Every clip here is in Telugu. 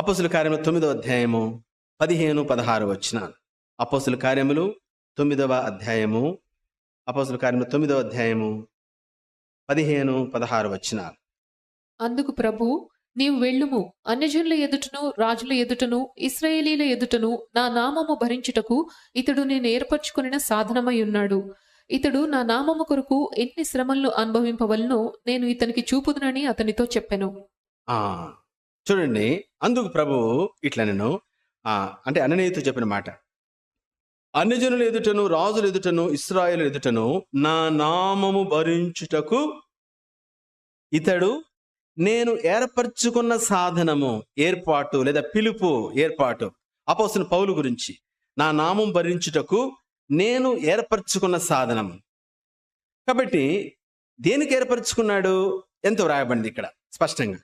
అపోసుల కార్యములు తొమ్మిదవ అధ్యాయము పదిహేను పదహారు వచ్చిన అపోసుల కార్యములు తొమ్మిదవ అధ్యాయము అపోసుల కార్యములు తొమ్మిదవ అధ్యాయము పదిహేను పదహారు వచ్చిన అందుకు ప్రభు నీవు వెళ్ళుము. అన్యజనుల ఎదుటను రాజుల ఎదుటను ఇస్రాయేలీల ఎదుటను నా నామము భరించుటకు ఇతడు నేను ఏర్పరచుకొనిన సాధనమై ఉన్నాడు. ఇతడు నా నామము కొరకు ఎన్ని శ్రమలను అనుభవింపవలనో నేను ఇతనికి చూపుదునని అతనితో చెప్పెను. చూడండి అందుకు ప్రభువు ఇట్లా నేను అంటే అననీయతో చెప్పిన మాట. అన్యజనులు ఎదుటను రాజుల ఎదుటను ఇస్రాయేల్ ఎదుటను నా నామము భరించుటకు ఇతడు నేను ఏర్పరచుకున్న సాధనము ఏర్పాటు లేదా పిలుపు ఏర్పాటు. అపోసిన పౌలు గురించి నా నామం భరించుటకు నేను ఏర్పరచుకున్న సాధనము కాబట్టి దేనికి ఏర్పరచుకున్నాడు? ఎంతో వ్రాయబడింది ఇక్కడ స్పష్టంగా.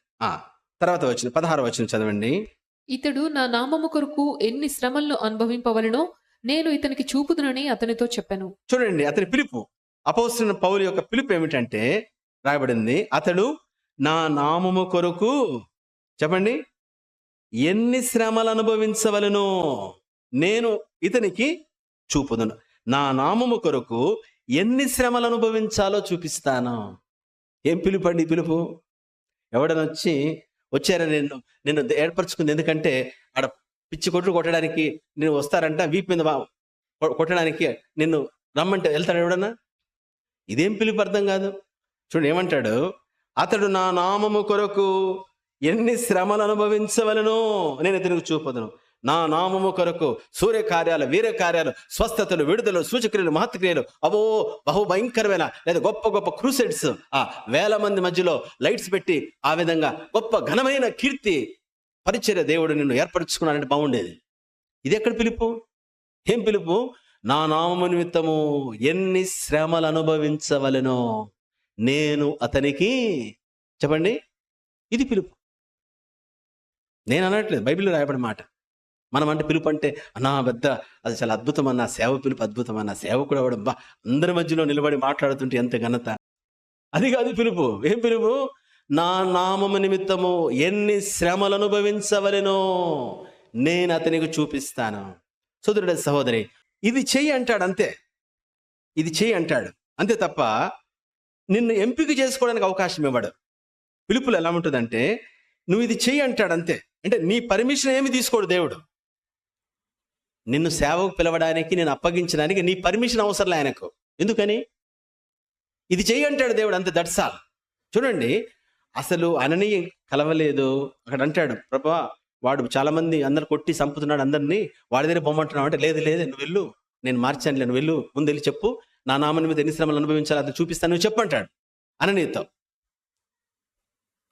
తర్వాత వచ్చిన పదహారు వచ్చిన చదవండి. ఇతడు నా నామము కొరకు ఎన్ని శ్రమలను అనుభవింపవలనో నేను ఇతనికి చూపుదునని అతనితో చెప్పెను. చూడండి అతని పిలుపు. అపోస్తున్న పౌలు యొక్క పిలుపు ఏమిటంటే రాయబడింది అతడు నా నామము కొరకు చెప్పండి ఎన్ని శ్రమలు అనుభవించవలను నేను ఇతనికి చూపుదును. నా నామము కొరకు ఎన్ని శ్రమలు అనుభవించాలో చూపిస్తాను. ఏం పిలుపు అండి పిలుపు? ఎవడని వచ్చి వచ్చారా నిన్ను? నిన్ను ఏర్పరచుకుంది ఎందుకంటే ఆడ పిచ్చి కొట్లు కొట్టడానికి నేను వస్తారంట వీపు మీద కొ- కొట్టడానికి నిన్ను రమ్మంటే వెళ్తాడు ఎవడన్నా? ఇదేం పిలుపు అర్థం కాదు. చూడు ఏమంటాడు? అతడు నా నామము కొరకు ఎన్ని శ్రమలు అనుభవించవలను నేను ఇతనికి చూపదను. నా నామము కొరకు సూర్యకార్యాలు వీరకార్యాలు స్వస్థతలు విడుదలు సూచక్రియలు మహత్క్రియలు అవో బహుభయంకరమైన లేదా గొప్ప గొప్ప క్రూసెడ్స్ ఆ వేల మంది మధ్యలో లైట్స్ పెట్టి ఆ విధంగా గొప్ప ఘనమైన కీర్తి పరిచర్య దేవుడు నిన్ను ఏర్పరచుకున్నాడంటే బాగుండేది. ఇది ఎక్కడ పిలుపు? ఏం పిలుపు? నా నామము నిమిత్తము ఎన్ని శ్రమలు అనుభవించవలెనో నేను అతనికి చెప్పండి. ఇది పిలుపు. నేను అనట్లేదు బైబిల్లో రాయబడిన మాట. మనం అంటే పిలుపు అంటే నా పెద్ద అది చాలా అద్భుతమన్న సేవ పిలుపు అద్భుతం అన్న సేవకుడు అవడం బా అందరి మధ్యలో నిలబడి మాట్లాడుతుంటే ఎంత ఘనత! అది కాదు పిలుపు. ఏం పిలుపు? నా నామము నిమిత్తము ఎన్ని శ్రమలు అనుభవించవలెనో నేను అతనికి చూపిస్తాను. సోదరుడ సహోదరి ఇది చెయ్యి అంటాడు అంతే. ఇది చెయ్యి అంటాడు. అంతే తప్ప నిన్ను ఎంపిక చేసుకోవడానికి అవకాశం ఇవ్వడు. పిలుపులు ఎలా ఉంటుందంటే నువ్వు ఇది చెయ్యి అంటాడు అంతే. అంటే నీ పర్మిషన్ ఏమి తీసుకోడు దేవుడు? నిన్ను సేవకు పిలవడానికి నేను అప్పగించడానికి నీ పర్మిషన్ అవసరం ఆయనకు. ఎందుకని? ఇది చేయంటాడు అంటాడు దేవుడు అంతే దట్సాల్. చూడండి అసలు అనని కలవలేదు. అక్కడ అంటాడు ప్రభా వాడు చాలా మంది అందరు కొట్టి చంపుతున్నాడు అందరినీ వాడి దగ్గర పొమ్మంటున్నావు అంటే లేదు లేదు నువ్వు వెళ్ళు నేను మార్చాను నువ్వు వెళ్ళు ముందు వెళ్ళి చెప్పు నా నామని మీద ఎన్ని శ్రమలు అనుభవించాలి అది చూపిస్తాను నువ్వు చెప్పు అంటాడు అననీతో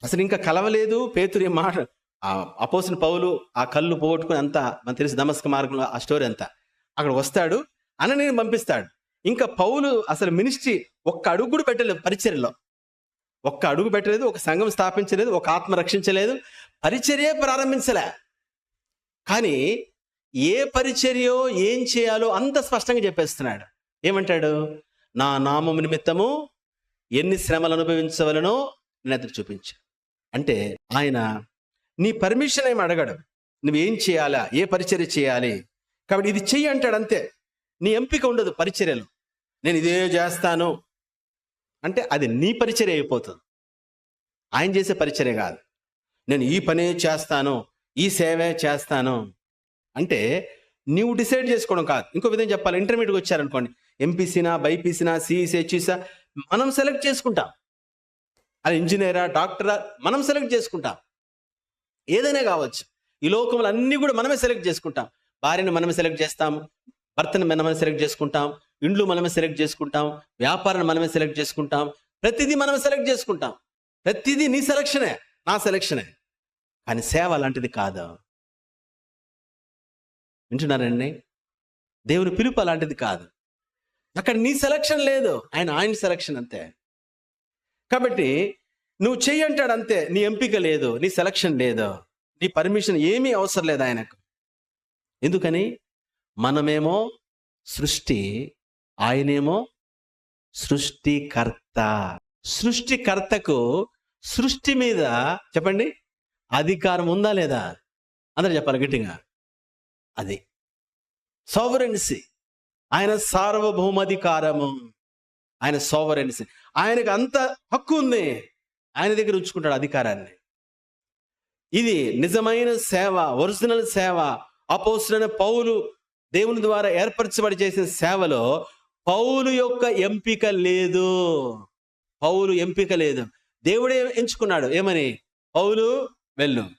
అసలు ఇంకా కలవలేదు పేతురు మాట ఆ అపోసిన పౌలు ఆ కళ్ళు పోగొట్టుకుని అంతా మనకు తెలిసి దమస్క మార్గంలో ఆ స్టోరీ అంతా అక్కడ వస్తాడు అనని పంపిస్తాడు. ఇంకా పౌలు అసలు మినిస్ట్రీ ఒక్క అడుగు కూడా పెట్టలేదు పరిచర్యలో. ఒక్క అడుగు పెట్టలేదు ఒక సంఘం స్థాపించలేదు ఒక ఆత్మ రక్షించలేదు పరిచర్యే ప్రారంభించలే. కానీ ఏ పరిచర్యో ఏం చేయాలో అంత స్పష్టంగా చెప్పేస్తున్నాడు. ఏమంటాడు? నా నామం నిమిత్తము ఎన్ని శ్రమలు అనుభవించవలనో నేను అతను చూపించు. అంటే ఆయన నీ పర్మిషన్ ఏమి అడగడు. నువ్వేం చేయాలా? ఏ పరిచర్య చేయాలి? కాబట్టి ఇది చెయ్యి అంటాడు అంతే. నీ ఎంపిక ఉండదు పరిచర్యలు. నేను ఇదే చేస్తాను. అంటే అది నీ పరిచర్య అయిపోతుంది. ఆయన చేసే పరిచర్య కాదు. నేను ఈ పనే చేస్తాను ఈ సేవే చేస్తాను. అంటే నీవు డిసైడ్ చేసుకోవడం కాదు. ఇంకో విధంగా చెప్పాలి. ఇంటర్మీడియట్కి వచ్చారనుకోండి. ఎంపీసీనా బైపీసీనా సిఈసీ హెచ్ఈసా మనం సెలెక్ట్ చేసుకుంటాం. అది ఇంజనీరా డాక్టరా మనం సెలెక్ట్ చేసుకుంటాం. ఏదైనా కావచ్చు. ఈ లోకంలో అన్ని కూడా మనమే సెలెక్ట్ చేసుకుంటాం. భార్యను మనమే సెలెక్ట్ చేస్తాం. భర్తను మనమే సెలెక్ట్ చేసుకుంటాం. ఇండ్లు మనమే సెలెక్ట్ చేసుకుంటాం. వ్యాపారాన్ని మనమే సెలెక్ట్ చేసుకుంటాం. ప్రతిదీ మనమే సెలెక్ట్ చేసుకుంటాం. ప్రతిదీ నీ సెలక్షనే నా సెలక్షనే కానీ సేవ అలాంటిది కాదు. వింటున్నారండి దేవుని పిలుపు అలాంటిది కాదు. అక్కడ నీ సెలక్షన్ లేదు. ఆయన ఆయన సెలక్షన్ అంతే. కాబట్టి నువ్వు చెయ్యి అంటాడు అంతే నీ ఎంపిక లేదు నీ సెలక్షన్ లేదు నీ పర్మిషన్ ఏమీ అవసరం లేదు ఆయనకు. ఎందుకని? మనమేమో సృష్టి ఆయనేమో సృష్టికర్త. సృష్టికర్తకు సృష్టి మీద చెప్పండి అధికారం ఉందా లేదా? అందరూ చెప్పాలి గట్టిగా. అది. సోవరెన్సీ. ఆయన సార్వభౌమాధికారము. ఆయన సోవరెన్సీ. ఆయనకు అంత హక్కు ఉంది. ఆయన దగ్గర ఉంచుకుంటాడు అధికారాన్ని. ఇది నిజమైన సేవ ఒరిజినల్ సేవ. అపోసిన పౌలు దేవుని ద్వారా ఏర్పరచబడి చేసిన సేవలో పౌలు యొక్క ఎంపిక లేదు. పౌలు ఎంపిక లేదు. దేవుడే ఎంచుకున్నాడు. ఏమని? పౌలు వెళ్ళు.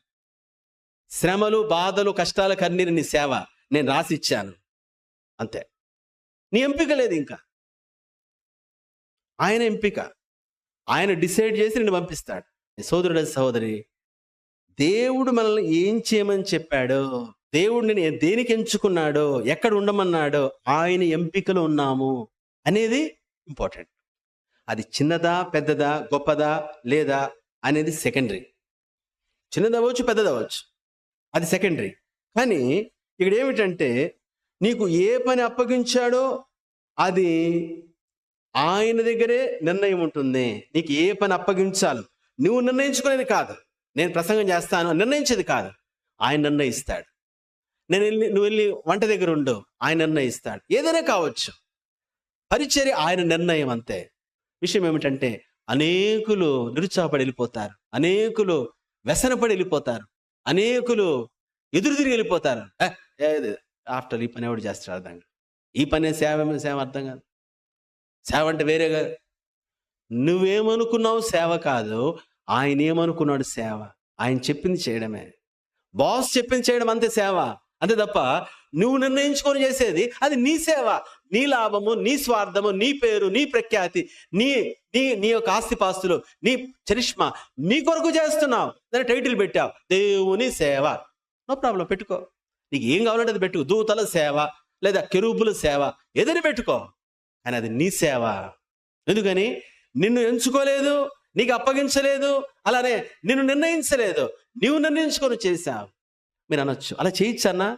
శ్రమలు బాధలు కష్టాలు కన్నీరు నీ సేవ. నేను రాసిచ్చాను అంతే. నీ ఎంపిక లేదు ఇంకా. ఆయన ఎంపిక. ఆయన డిసైడ్ చేసి నిన్ను పంపిస్తాడు. సోదరుడు సహోదరి? దేవుడు మనల్ని ఏం చేయమని చెప్పాడో దేవుడు నేను దేనికి ఎంచుకున్నాడో ఎక్కడ ఉండమన్నాడో ఆయన ఎంపికలో ఉన్నాము అనేది ఇంపార్టెంట్. అది చిన్నదా పెద్దదా గొప్పదా లేదా అనేది సెకండరీ. చిన్నదవ్వచ్చు పెద్దదవ్వచ్చు అది సెకండరీ. కానీ ఇక్కడ ఏమిటంటే నీకు ఏ పని అప్పగించాడో అది ఆయన దగ్గరే నిర్ణయం ఉంటుంది. నీకు ఏ పని అప్పగించాలో. నువ్వు నిర్ణయించుకునేది కాదు. నేను ప్రసంగం చేస్తాను. నిర్ణయించేది కాదు. ఆయన నిర్ణయిస్తాడు. నేను వెళ్ళి నువ్వు వెళ్ళి వంట దగ్గర ఉండు. ఆయన నిర్ణయిస్తాడు. ఏదైనా కావచ్చు. పరిచర్య ఆయన నిర్ణయం అంతే. విషయం ఏమిటంటే అనేకులు నిరుత్సాహపడి వెళ్ళిపోతారు. అనేకులు వ్యసనపడి వెళ్ళిపోతారు. అనేకులు ఎదురు తిరిగి వెళ్ళిపోతారు. ఆఫ్టర్ ఈ పని ఎవడు చేస్తాడు? అర్థం కాదు. ఈ పనే సేవ సేవ అర్థం కాదు. సేవ అంటే వేరేగా నువ్వేమనుకున్నావు సేవ కాదు ఆయన ఏమనుకున్నాడు సేవ. ఆయన చెప్పింది చేయడమే. బాస్ చెప్పింది చేయడం అంతే సేవ. అంతే తప్ప నువ్వు నిర్ణయించుకొని చేసేది అది నీ సేవ. నీ లాభము నీ స్వార్థము నీ పేరు నీ ప్రఖ్యాతి నీ నీ నీ యొక్క ఆస్తిపాస్తులు నీ చరిష్మా నీ కొరకు చేస్తున్నావు. దాని టైటిల్ పెట్టావు. దేవుని సేవ. నో ప్రాబ్లం పెట్టుకో. నీకు ఏం కావాలంటే అది పెట్టుకో. దూతల సేవ లేదా కెరూబుల సేవ. ఏదైనా పెట్టుకో. కానీ అది నీ సేవ. ఎందుకని? నిన్ను ఎంచుకోలేదు నీకు అప్పగించలేదు అలానే నిన్ను నిర్ణయించలేదు. నీవు నిర్ణయించుకొని చేశావు. మీరు అనొచ్చు. అలా చేయొచ్చన్నా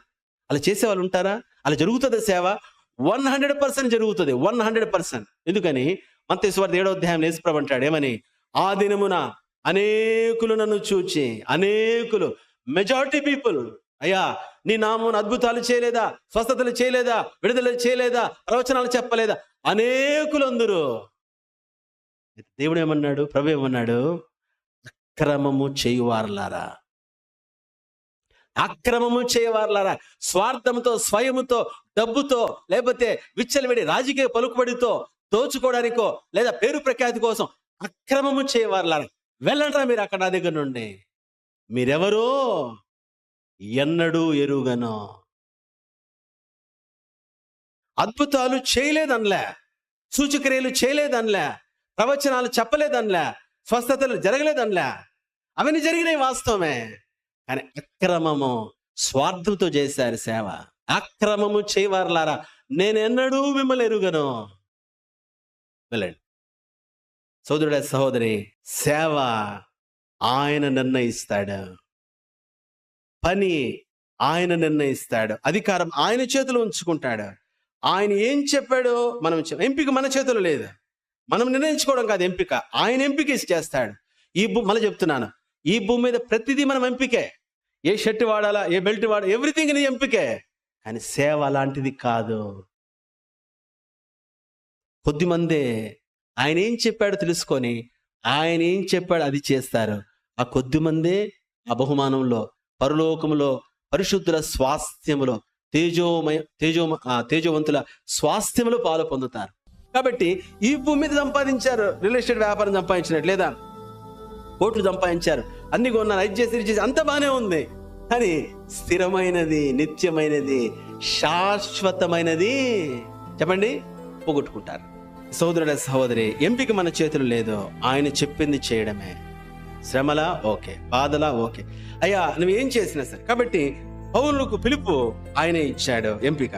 అలా చేసే వాళ్ళు ఉంటారా? అలా జరుగుతుంది సేవ? వన్ హండ్రెడ్ పర్సెంట్ జరుగుతుంది. One hundred percent. ఎందుకని? మంతేశ్వర ఏడో అధ్యాయం నేసుప్రభు అంటాడు ఏమని? ఆ దినమున అనేకులు నన్ను చూచి అనేకులు మెజారిటీ పీపుల్ అయ్యా నీ నామం అద్భుతాలు చేయలేదా? స్వస్థతలు చేయలేదా? విడుదల చేయలేదా? ప్రవచనాలు చెప్పలేదా? అనేకులందరూ. దేవుడు ఏమన్నాడు ప్రభు ఏమన్నాడు? అక్రమము చేయువారులారా. అక్రమము చేయవారులారా. స్వార్థంతో స్వయముతో డబ్బుతో లేకపోతే విచ్చలవిడి రాజకీయ పలుకుబడితో దోచుకోవడానికో లేదా పేరు ప్రఖ్యాతి కోసం అక్రమము చేయవారులారా. వెళ్ళంటారా మీరు అక్కడ నా దగ్గర నుండి. మీరెవరో? ఎన్నడూ ఎరుగనో. అద్భుతాలు చేయలేదనలే. సూచక్రియలు చేయలేదనలే. ప్రవచనాలు చెప్పలేదనలే. స్వస్థతలు జరగలేదనలే. అవన్నీ జరిగినాయి వాస్తవమే. కానీ అక్రమము స్వార్థంతో చేశారు సేవ. అక్రమము చేయవారులారా. నేను ఎన్నడూ మిమ్మల్ని ఎరుగను. వెళ్ళండి. సోదరుడ సహోదరి సేవ ఆయన నిర్ణయిస్తాడు. పని ఆయన నిర్ణయిస్తాడు. అధికారం ఆయన చేతిలో ఉంచుకుంటాడు. ఆయన ఏం చెప్పాడో మనం ఎంపిక మన చేతిలో లేదు. మనం నిర్ణయించుకోవడం కాదు ఎంపిక. ఆయన ఎంపిక చేస్తాడు. ఈ భూ మళ్ళీ చెప్తున్నాను. ఈ భూమి మీద ప్రతిదీ మనం ఎంపికే. ఏ షర్ట్ వాడాలా ఏ బెల్ట్ వాడాలి ఎవ్రీథింగ్ నీ ఎంపికే. కానీ సేవ అలాంటిది కాదు. కొద్దిమందే ఆయన ఏం చెప్పాడో తెలుసుకొని ఆయన ఏం చెప్పాడో అది చేస్తారు. ఆ కొద్దిమందే ఆ బహుమానంలో పరలోకంలో పరిశుద్ధుల స్వాస్థ్యములో తేజోమయ తేజోమ తేజవంతుల తేజోవంతుల స్వాస్థ్యములో పాలు పొందుతారు. కాబట్టి ఈ భూమి మీద సంపాదించారు రియల్ ఎస్టేట్ వ్యాపారం సంపాదించినట్టు లేదా కోట్లు సంపాదించారు. అన్ని కొన్నారు అది చేసి చేసి అంత బాగానే ఉంది. కానీ స్థిరమైనది నిత్యమైనది శాశ్వతమైనది చెప్పండి పోగొట్టుకుంటారు. సోదరుడ సహోదరి ఎంపిక మన చేతులు లేదు. ఆయన చెప్పింది చేయడమే. శ్రమలా ఓకే. బాధలా ఓకే. అయ్యా నువ్వు ఏం చేసినా సరే. కాబట్టి పౌరులకు పిలుపు ఆయనే ఇచ్చాడు ఎంపిక.